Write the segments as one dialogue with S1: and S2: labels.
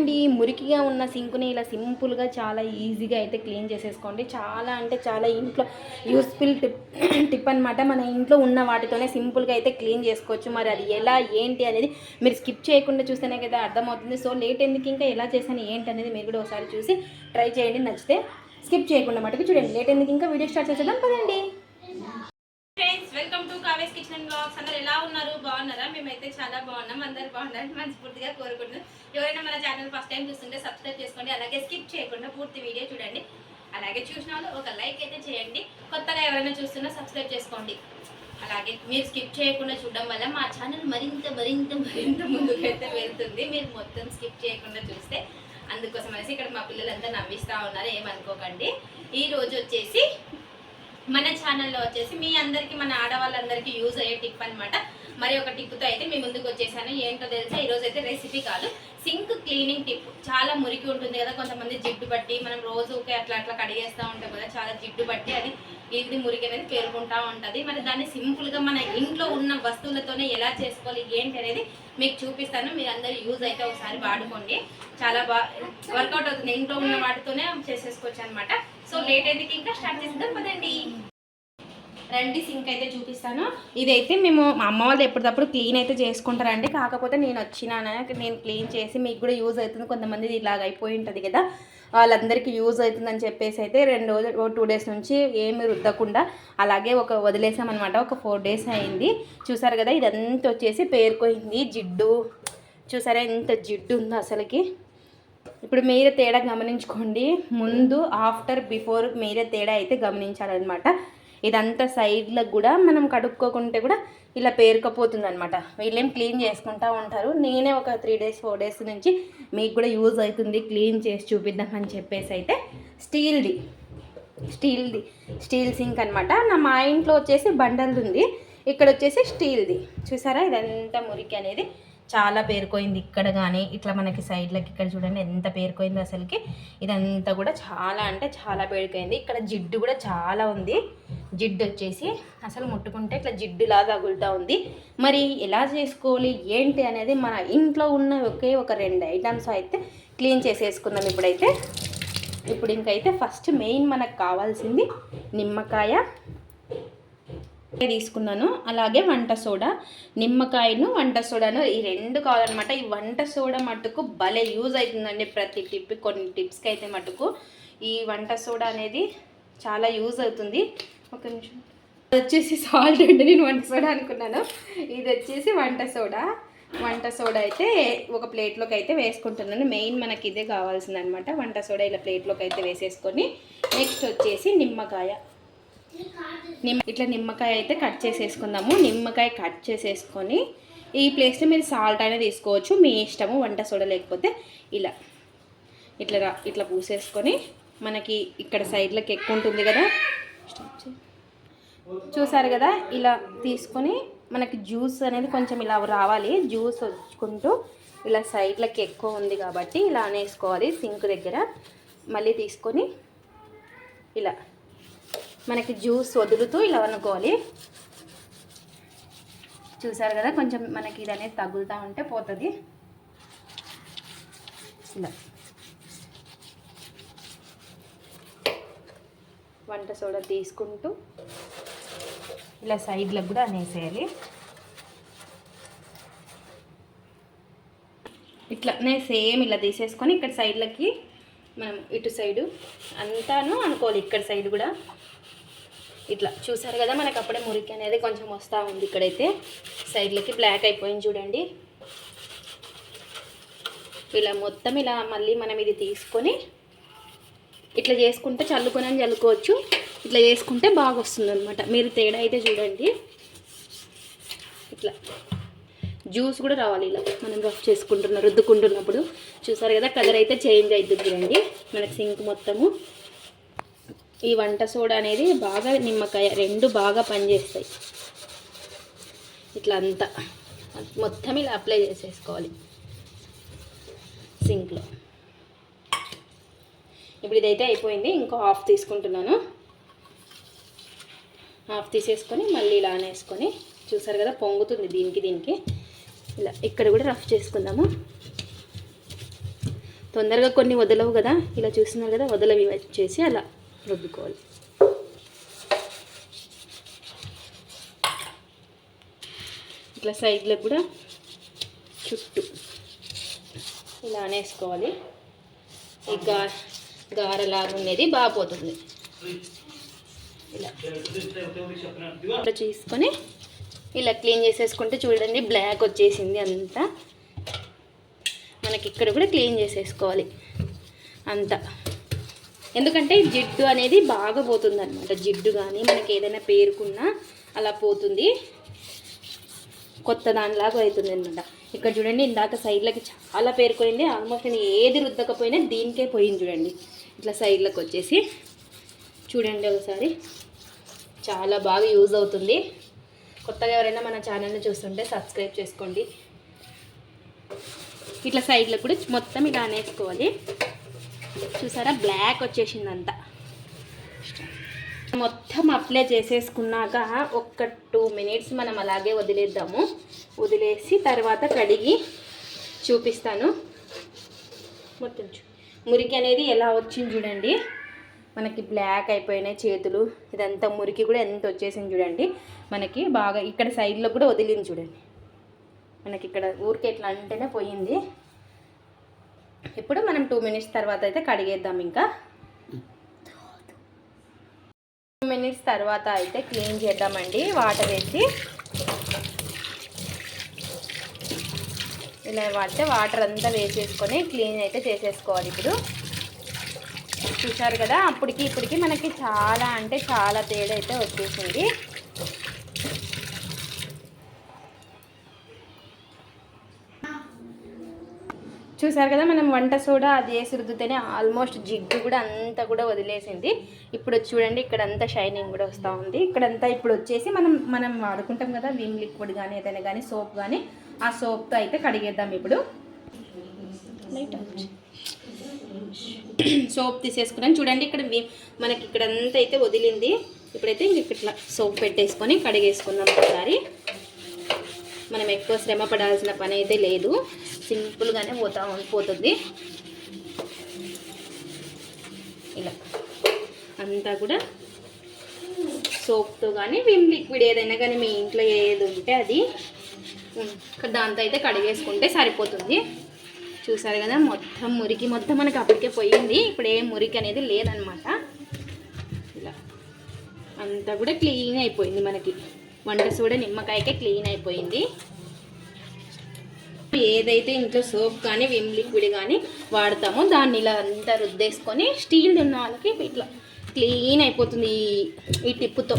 S1: అండి మురికిగా ఉన్న సింక్ని ఇలా సింపుల్గా చాలా ఈజీగా అయితే క్లీన్ చేసేసుకోండి. చాలా అంటే చాలా ఇంట్లో యూస్ఫుల్ టిప్ టిప్ అనమాట మన ఇంట్లో ఉన్న వాటితోనే సింపుల్గా అయితే క్లీన్ చేసుకోవచ్చు. మరి అది ఎలా ఏంటి అనేది మీరు స్కిప్ చేయకుండా చూస్తేనే కదా అర్థమవుతుంది. సో లేట్ ఎందుకు ఇంకా ఎలా చేశాను ఏంటి అనేది మీరు కూడా ఒకసారి చూసి ట్రై చేయండి. నచ్చితే స్కిప్ చేయకుండా మటుకు చూడండి. లేట్ ఎందుకు ఇంకా వీడియో స్టార్ట్ చేసేద్దాం. పదండి. కావేస్ కిచెన్ అండ్ బ్లాగ్స్ అందరు ఎలా ఉన్నారు? బాగున్నారా? మేమైతే చాలా బాగున్నాం. అందరు బాగున్నారని మనస్ఫూర్తిగా కోరుకుంటున్నాం. ఎవరైనా మన ఛానల్ ఫస్ట్ టైం చూస్తుంటే సబ్స్క్రైబ్ చేసుకోండి. అలాగే స్కిప్ చేయకుండా పూర్తి వీడియో చూడండి. అలాగే చూసిన వాళ్ళు ఒక లైక్ అయితే చేయండి. కొత్తగా ఎవరైనా చూస్తున్నా సబ్స్క్రైబ్ చేసుకోండి. అలాగే మీరు స్కిప్ చేయకుండా చూడడం వల్ల మా ఛానల్ మరింత మరింత మరింత ముందుకైతే వెళ్తుంది. మీరు మొత్తం స్కిప్ చేయకుండా చూస్తే అందుకోసం అనేసి ఇక్కడ మా పిల్లలంతా నవ్విస్తూ ఉన్నారు. ఏమనుకోకండి. ఈ రోజు వచ్చేసి మన ఛానల్లో వచ్చేసి మీ అందరికి మన ఆడవాళ్ళందరికీ యూజ్ అయ్యే టిప్ అన్నమాట. మరి ఒక టిప్తో అయితే మీ ముందుకు వచ్చేసాను. ఏంటో తెలుసా? ఈరోజు అయితే రెసిపీ కాదు సింక్ క్లీనింగ్ టిప్. చాలా మురికి ఉంటుంది కదా కొంతమంది జిడ్డు బట్టి మనం రోజు అట్లా అట్లా కడిగేస్తూ ఉంటాం కదా చాలా జిడ్డు బట్టి అది ఇది మురికి అనేది పేరుకుంటా ఉంటుంది. మరి దాన్ని సింపుల్గా మన ఇంట్లో ఉన్న వస్తువులతోనే ఎలా చేసుకోవాలి ఏంటి అనేది మీకు చూపిస్తాను. మీరు అందరు యూజ్ అయితే ఒకసారి వాడుకోండి. చాలా బాగా వర్కౌట్ అవుతుంది. ఇంట్లో ఉన్న వాటితోనే చేసేసుకోవచ్చు అనమాట సో లేట్ అయితే ఇంకా స్టార్ట్ చేసేద్దాం. పదండి. రండి సింక్ అయితే చూపిస్తాను. ఇదైతే మేము మా అమ్మ వాళ్ళు ఎప్పటికప్పుడు క్లీన్ అయితే చేసుకుంటారండి. కాకపోతే నేను వచ్చినాను నేను క్లీన్ చేసి మీకు కూడా యూజ్ అవుతుంది. కొంతమంది ఇలాగ అయిపోయి ఉంటుంది కదా. వాళ్ళందరికీ యూజ్ అవుతుందని చెప్పేసి అయితే రెండు రోజులు టూ డేస్ నుంచి ఏమి రుద్దకుండా అలాగే ఒక వదిలేసామన్నమాట. ఒక ఫోర్ డేస్ అయింది. చూసారు కదా ఇదంతా వచ్చేసి పేరుకోయింది జిడ్డు. చూసారా ఎంత జిడ్డు ఉందో అసలుకి. ఇప్పుడు మీరే తేడా గమనించుకోండి. ముందు ఆఫ్టర్ బిఫోర్ మీరే తేడా అయితే గమనించాలన్నమాట. ఇదంతా సైడ్లకు కూడా మనం కడుక్కోకుంటే కూడా ఇలా పేరుకపోతుంది అనమాట వీళ్ళేం క్లీన్ చేసుకుంటూ ఉంటారు. నేనే ఒక త్రీ డేస్ ఫోర్ డేస్ నుంచి మీకు కూడా యూజ్ అవుతుంది. క్లీన్ చేసి చూపిద్దామని చెప్పేసి అయితే స్టీల్ది స్టీల్ది స్టీల్ సింక్ అనమాట నా మా ఇంట్లో వచ్చేసి బండల్ది ఉంది. ఇక్కడ వచ్చేసి స్టీల్ది. చూసారా? ఇదంతా మురికి అనేది చాలా పేరుకోయింది ఇక్కడ కానీ ఇట్లా మనకి సైడ్లకి ఇక్కడ చూడండి ఎంత పేరుకోయింది అసలుకి. ఇదంతా కూడా చాలా అంటే చాలా పేరుకోయింది. ఇక్కడ జిడ్డు కూడా చాలా ఉంది. జిడ్డు వచ్చేసి అసలు ముట్టుకుంటే ఇట్లా జిడ్డులాగా తగులుతూ ఉంది. మరి ఎలా చేసుకోవాలి? ఏంటి అనేది మన ఇంట్లో ఉన్న ఒకే ఒక రెండు ఐటమ్స్ అయితే క్లీన్ చేసేసుకుందాం ఇప్పుడైతే. ఇప్పుడు ఇంకైతే ఫస్ట్ మెయిన్ మనకు కావాల్సింది నిమ్మకాయ తీసుకున్నాను. అలాగే వంట సోడా. నిమ్మకాయను వంట సోడాను ఈ రెండు కావాలన్నమాట. ఈ వంట సోడా మటుకు భలే యూజ్ అవుతుందండి ప్రతి టిప్ కొన్ని టిప్స్కి అయితే మటుకు. ఈ వంట సోడా అనేది చాలా యూజ్ అవుతుంది. ఒక నిమిషం. వచ్చేసి సాల్ట్ అండి. నేను వంట సోడా అనుకున్నాను. ఇది వచ్చేసి వంట సోడా. వంట సోడా అయితే ఒక ప్లేట్లోకి అయితే వేసుకుంటున్నాను. మెయిన్ మనకి ఇదే కావాల్సిందనమాట వంట సోడా ఇలా ప్లేట్లోకి అయితే వేసేసుకొని నెక్స్ట్ వచ్చేసి నిమ్మకాయ. నిమ్మ ఇట్లా నిమ్మకాయ అయితే కట్ చేసేసుకుందాము. నిమ్మకాయ కట్ చేసేసుకొని ఈ ప్లేస్లో మీరు సాల్ట్ అయినా తీసుకోవచ్చు. మీ ఇష్టము వంట సోడ లేకపోతే ఇలా. ఇట్లా ఇట్లా పూసేసుకొని మనకి ఇక్కడ సైడ్లోకి ఎక్కువ ఉంటుంది కదా. చూసారు కదా? ఇలా తీసుకొని మనకి జ్యూస్ అనేది కొంచెం ఇలా రావాలి. జ్యూస్ వచ్చుకుంటూ ఇలా సైడ్లకి ఎక్కువ ఉంది కాబట్టి ఇలా అనేసుకోవాలి. సింక్ దగ్గర. మళ్ళీ తీసుకొని ఇలా. మనకి జ్యూస్ వదులుతూ ఇలా అనుకోవాలి చూసారు కదా కొంచెం మనకి ఇది అనేది తగులుతూ ఉంటే పోతుంది. ఇలా. వంట సోడా తీసుకుంటూ ఇలా సైడ్లకు కూడా అనేసేయాలి. ఇట్లానే సేమ్ ఇలా తీసేసుకొని ఇక్కడ సైడ్లకి మనం ఇటు సైడు అంతాను అనుకోవాలి ఇక్కడ సైడ్ కూడా. ఇట్లా చూసారు కదా మనకు అప్పుడే మురికి అనేది కొంచెం వస్తూ ఉంది ఇక్కడైతే. సైడ్లకి బ్లాక్ అయిపోయింది చూడండి. ఇలా మొత్తం ఇలా మళ్ళీ మనం ఇది తీసుకొని ఇట్లా చేసుకుంటే చల్లుకొని చల్లుకోవచ్చు. ఇట్లా చేసుకుంటే బాగా వస్తుంది అనమాట మీరు తేడా అయితే చూడండి. ఇట్లా జ్యూస్ కూడా రావాలి ఇలా. మనం రఫ్ చేసుకుంటున్న రుద్దుకుంటున్నప్పుడు. చూసారు కదా కలర్ అయితే చేంజ్ అవుతుంది చూడండి. మనకి సింక్ మొత్తము ఈ వంట సోడా అనేది బాగా నిమ్మకాయ రెండు బాగా పనిచేస్తాయి. ఇట్లా అంతా. మొత్తం ఇలా అప్లై చేసేసుకోవాలి. సింక్లో. ఇప్పుడు ఇదైతే అయిపోయింది. ఇంకో హాఫ్ తీసుకుంటున్నాను. హాఫ్ తీసేసుకొని మళ్ళీ ఇలా అనేసుకొని చూసారు కదా పొంగుతుంది దీనికి దీనికి. ఇలా ఇక్కడ కూడా రఫ్ చేసుకుందాము. తొందరగా కొన్ని వదలవు కదా. ఇలా చూస్తున్నారు కదా వదలవి వచ్చేసి అలా. రుద్దుకోవాలి. ఇట్లా సైడ్లో కూడా చుట్టూ ఇలా అనేసుకోవాలి. ఈ గా గారలాగా ఉండేది బాగా పోతుంది ఇలా చేసుకొని ఇలా క్లీన్ చేసేసుకుంటే చూడండి బ్లాక్ వచ్చేసింది అంతా. మనకి ఇక్కడ కూడా క్లీన్ చేసేసుకోవాలి అంతా. ఎందుకంటే జిడ్డు అనేది బాగా పోతుంది అనమాట జిడ్డు కానీ మనకి ఏదైనా పేరుకున్నా అలా పోతుంది. కొత్త దానిలాగా అవుతుంది అనమాట ఇక్కడ చూడండి ఇందాక సైడ్లకి చాలా పేరుకునింది. ఆల్మోస్ట్ నేను ఏది రుద్దకపోయినా దీనికే పోయింది చూడండి. ఇట్లా సైడ్లకు వచ్చేసి. చూడండి ఒకసారి. చాలా బాగా యూజ్ అవుతుంది. కొత్తగా ఎవరైనా మన ఛానల్ని చూస్తుంటే సబ్స్క్రైబ్ చేసుకోండి. ఇట్లా సైడ్లో కూడా మొత్తం ఇలా అనేసుకోవాలి చూసారా? బ్లాక్ వచ్చేసింది అంతా మొత్తం అప్లై చేసేసుకున్నాక ఒక్క టూ మినిట్స్ మనం అలాగే వదిలేద్దాము. వదిలేసి తర్వాత కడిగి చూపిస్తాను. మొత్తం చూ మురికి అనేది ఎలా వచ్చింది చూడండి. మనకి బ్లాక్ అయిపోయినాయి చేతులు. ఇదంతా మురికి కూడా ఎంత వచ్చేసింది చూడండి. మనకి బాగా ఇక్కడ సైడ్లో కూడా వదిలింది చూడండి. మనకి ఇక్కడ ఊరికి ఎట్లా అంటేనే పోయింది. ఇప్పుడు మనం టూ మినిట్స్ తర్వాత అయితే కడిగేద్దాం ఇంకా. టూ మినిట్స్ తర్వాత అయితే క్లీన్ చేద్దామండి వాటర్ వేసి. ఇలా వాడితే వాటర్ అంతా వేసేసుకొని క్లీన్ అయితే చేసేసుకోవాలి ఇప్పుడు. చూసారు కదా అప్పటికి ఇప్పటికి మనకి చాలా అంటే చాలా తేడా అయితే వచ్చేసింది. చూసారు కదా మనం వంట సోడా అది వేసి రుద్దితేనే ఆల్మోస్ట్ జిడ్డు కూడా అంతా కూడా వదిలేసింది. ఇప్పుడు చూడండి ఇక్కడ అంతా షైనింగ్ కూడా వస్తూ ఉంది. ఇక్కడంతా ఇప్పుడు వచ్చేసి మనం మనం వాడుకుంటాం కదా విమ్ లిక్విడ్ కానీ ఏదైనా కానీ సోప్ కానీ ఆ సోప్తో అయితే కడిగేద్దాం ఇప్పుడు. లైట్ సోప్ తీసేసుకున్నాను. చూడండి ఇక్కడ మనకి ఇక్కడ అంతా అయితే వదిలింది. ఇప్పుడైతే ఇంక ఇట్లా సోప్ పెట్టేసుకొని కడిగేసుకుందాం ఒకసారి. మనం ఎక్కువ శ్రమ పడాల్సిన పని అయితే లేదు. సింపుల్గానే పోతా పోతుంది. ఇలా. అంతా కూడా సోప్తో కానీ విమ్ లిక్విడ్ ఏదైనా కానీ మీ ఇంట్లో ఏది ఉంటే అది దాంతో అయితే కడిగేసుకుంటే సరిపోతుంది. చూసారు కదా మొత్తం మురికి మొత్తం మనకి అప్పటికే పోయింది. ఇప్పుడు ఏ మురికి అనేది లేదనమాట. ఇలా. అంతా కూడా క్లీన్ అయిపోయింది మనకి. వంట సోడా నిమ్మకాయకే క్లీన్ అయిపోయింది. ఏదైతే ఇంట్లో సోప్ కానీ విమ్ లిక్విడ్ కానీ వాడతామో దాన్ని ఇలా అంతా రుద్దేసుకొని స్టీల్ ఉన్న వాళ్ళకి ఇట్లా క్లీన్ అయిపోతుంది ఈ ఈ టిప్పుతో.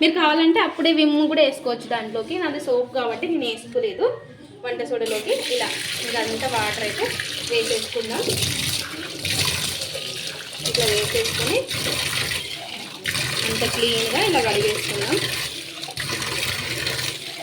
S1: మీరు కావాలంటే అప్పుడే విమ్ కూడా వేసుకోవచ్చు దాంట్లోకి. నాది సోప్ కాబట్టి నేను వేసుకోలేదు. వంట సోడలోకి ఇలా ఇదంతా వాటర్ అయితే వేసేసుకుందాం. ఇట్లా వేసేసుకొని అంత క్లీన్గా ఇలా కడిగేసుకున్నాం.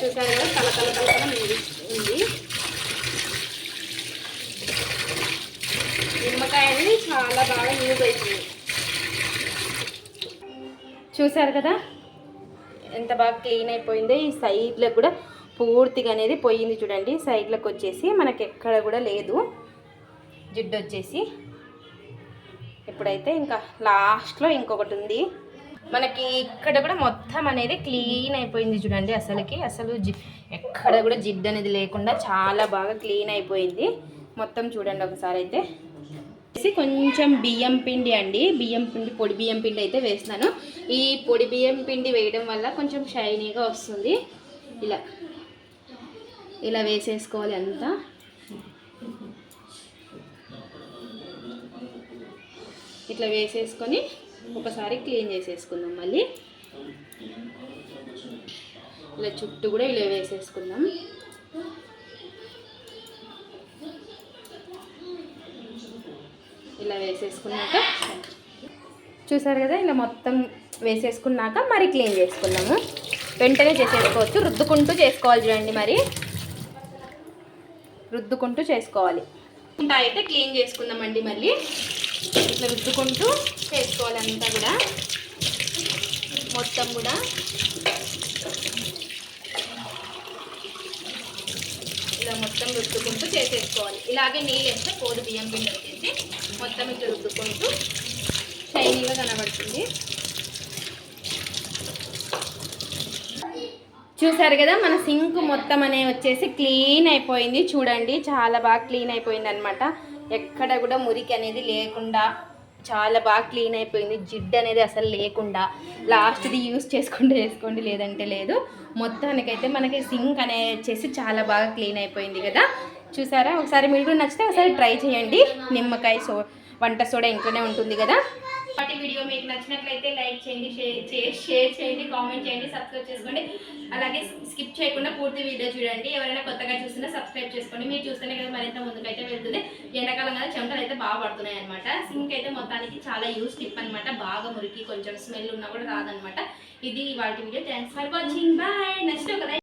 S1: చూసారు కదా తల తల తల ఉంది. ఉంది. నిమ్మకాయ అనేది చాలా బాగా యూజ్ అవుతుంది. చూసారు కదా ఎంత బాగా క్లీన్ అయిపోయిందో ఈ సైడ్లో కూడా పూర్తిగా అనేది పోయింది చూడండి. సైడ్లకు వచ్చేసి మనకి ఎక్కడ కూడా లేదు. జిడ్డు వచ్చేసి ఇప్పుడైతే ఇంకా లాస్ట్లో ఇంకొకటి ఉంది. మనకి ఇక్కడ కూడా మొత్తం అనేది క్లీన్ అయిపోయింది చూడండి అసలుకి. అసలు ఎక్కడ కూడా జిడ్డు అనేది లేకుండా చాలా బాగా క్లీన్ అయిపోయింది. మొత్తం చూడండి ఒకసారి అయితే. వేసి కొంచెం బియ్యం పిండి అండి. బియ్యం పిండి పొడి బియ్యం పిండి అయితే వేస్తున్నాను. ఈ పొడి బియ్యం పిండి వేయడం వల్ల కొంచెం షైనీగా వస్తుంది. ఇలా ఇలా వేసేసుకోవాలి అంతా. ఇట్లా వేసేసుకొని ఒకసారి క్లీన్ చేసేసుకుందాం మళ్ళీ. ఇలా చుట్టూ కూడా ఇలా వేసేసుకుందాం. ఇలా వేసేసుకున్నాక చూసారు కదా ఇలా మొత్తం వేసేసుకున్నాక మరి క్లీన్ చేసుకుందాము. వెంటనే చేసేసుకోవచ్చు రుద్దుకుంటూ చేసుకోవాలి చూడండి మరి. రుద్దుకుంటూ చేసుకోవాలి. ఇంకా అయితే క్లీన్ చేసుకుందామండి మళ్ళీ. ఇట్లా రుద్దుకుంటూ చేసుకోవాలి అంతా కూడా. మొత్తం కూడా. ఇలా మొత్తం రుద్దుకుంటూ చేసేసుకోవాలి. ఇలాగే నీళ్ళు వేస్తే పోదు బియ్యం పిండి వచ్చేసి మొత్తం ఇట్లా రుద్దుకుంటూ షైనీగా కనబడుతుంది. చూసారు కదా మన సింక్ మొత్తం అనే వచ్చేసి క్లీన్ అయిపోయింది. చూడండి చాలా బాగా క్లీన్ అయిపోయింది అనమాట ఎక్కడ కూడా మురికి అనేది లేకుండా చాలా బాగా క్లీన్ అయిపోయింది. జిడ్డు అనేది అసలు లేకుండా లాస్ట్ది యూస్ చేసుకుంటే చేసుకోండి లేదంటే లేదు. మొత్తానికైతే మనకి సింక్ అనేది వచ్చేసి చాలా బాగా క్లీన్ అయిపోయింది కదా. చూసారా? ఒకసారి మీరు కూడా నచ్చితే ఒకసారి ట్రై చేయండి. నిమ్మకాయ సో వంట సోడా ఇంట్లోనే ఉంటుంది కదా. వాటి వీడియో మీకు నచ్చినట్లయితే లైక్ చేయండి షేర్ చేయండి కామెంట్ చేయండి సబ్స్క్రైబ్ చేసుకోండి. అలాగే స్కిప్ చేయకుండా పూర్తి వీడియో చూడండి. ఎవరైనా కొత్తగా చూసినా సబ్స్క్రైబ్ చేసుకోండి. మీరు చూస్తేనే కదా మరింత ముందుకైతే వెళ్తుంది. ఎండాకాలం కదా చెమటలు అయితే బాగా పడుతున్నాయి అనమాట సింక్ అయితే మొత్తానికి చాలా యూస్ టిప్ అనమాట బాగా మురికి కొంచెం స్మెల్ ఉన్నా కూడా రాదనమాట ఇది వాటి video. Thanks for watching bye నచ్చిన కదా